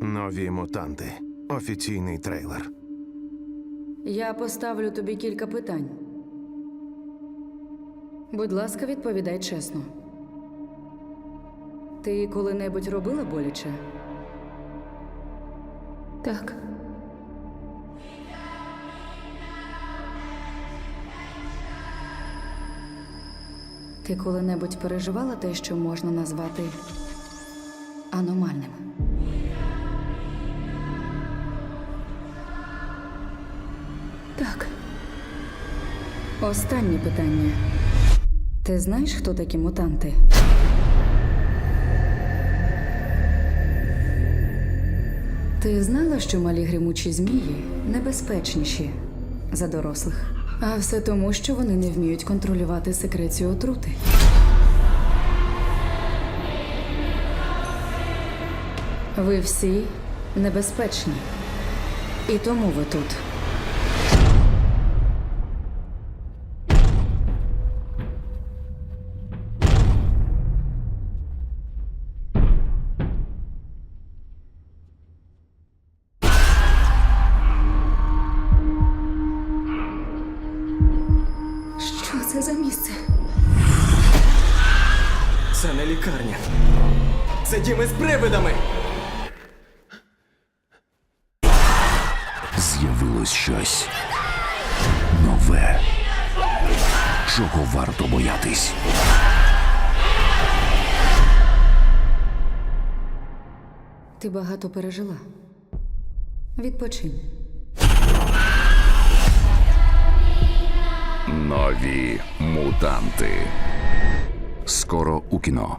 Нові мутанти. Офіційний трейлер. Я поставлю тобі кілька питань. Будь ласка, відповідай чесно. Ти коли-небудь робила боляче? Так, Ти коли-небудь переживала те, що можна назвати аномальним? Останнє питання. Ти знаєш, хто такі мутанти? Ти знала, що малі гримучі змії небезпечніші за дорослих? А все тому, що вони не вміють контролювати секрецію отрути. Ви всі небезпечні. І тому ви тут. Що це за місце? Це не лікарня. Це дім із привидами. З'явилось щось нове, чого варто боятись. Ти багато пережила. Відпочинь. Нові мутанти. Скоро у кіно.